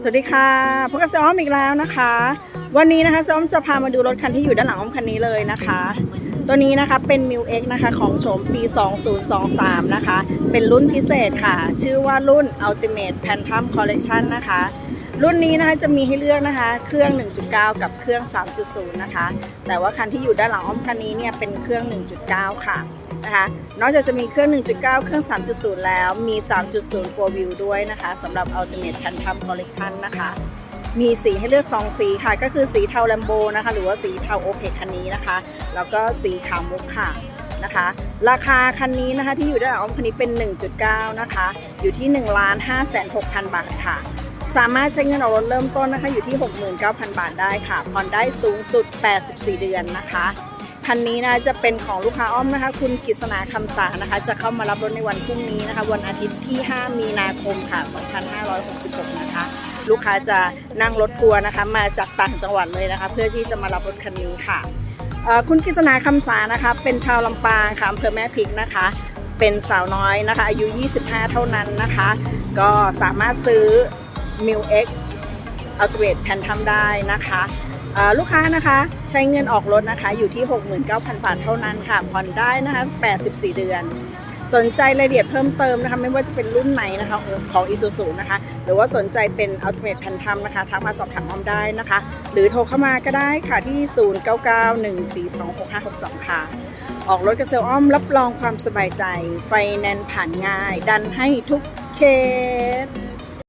สวัสดีค่ะพบกับซ้อมอีกแล้วนะคะ วันนี้นะคะซ้อมจะพามาดูรถคันที่อยู่ด้านหลังอ้อมคันนี้เลยนะคะ ตัวนี้นะคะเป็น m ิ X นะคะของโฉมปี 2023 นะคะ เป็นรุ่นพิเศษค่ะ ชื่อว่ารุ่น Ultimate Phantom Collection นะคะ รุ่นนี้นะคะจะมีให้เลือกนะคะ เครื่อง 1.9 กับเครื่อง 3.0 นะคะ แต่ว่าคันที่อยู่ด้านหลังอ้อมคันนี้เนี่ยเป็นเครื่อง 1.9 ค่ะนะคะนอกจากจะมีเครื่อง 1.9 เครื่อง 3.0 แล้วมี 3.0 4 Wheel ด้วยนะคะสำหรับ Ultimate Phantom Collection นะคะ มีสีให้เลือก 2 สีค่ะ ก็คือสีเทาแลมโบนะคะ หรือว่าสีเทาโอเพคันนี้นะคะ แล้วก็สีขาวมุกค่ะนะคะราคาคันนี้นะคะที่อยู่ด้านหลังอ้อมคันนี้เป็น 1.9 นะคะ อยู่ที่ 1 5 6 0 0 0 บาทค่ะ สามารถใช้เงินออกรถเริ่มต้นนะคะอยู่ที่ 69,000 บาทได้ค่ะผ่อนได้สูงสุด 84 เดือนนะคะคันนี้นะจะเป็นของลูกค้าอ้อมนะคะ คุณกฤษณาคำสานะคะ จะเข้ามารับรถในวันพรุ่งนี้นะคะ วันอาทิตย์ที่ 5 มีนาคมค่ะ 2566 นะคะ ลูกค้าจะนั่งรถทัวร์นะคะ มาจากต่างจังหวัดเลยนะคะ เพื่อที่จะมารับรถคันนี้ค่ะ คุณกฤษณาคำสานะคะ เป็นชาวลำปางค่ะอำเภอแม่พริกนะคะ เป็นสาวน้อยนะคะ อายุ 25 เท่านั้นนะคะ ก็สามารถซื้อ m i l X อัลติเวทแพนทำได้นะคะลูกค้านะคะใช้เงินออกรถนะคะอยู่ที่ 69,000 บาทเท่านั้นค่ะผ่อนได้นะคะ 84 เดือน สนใจรายละเอียดเพิ่มเติมนะคะไม่ว่าจะเป็นรุ่นไหนนะคะของ Isuzu นะคะหรือว่าสนใจเป็น Ultimate Phantom นะคะทักมาสอบถามอ้อมได้นะคะ หรือโทรเข้ามาก็ได้ค่ะที่ 0991426562 ค่ะ ออกรถกับเซลอ้อมรับรองความสบายใจ ไฟแนนซ์ผ่านง่าย ดันให้ทุกเคส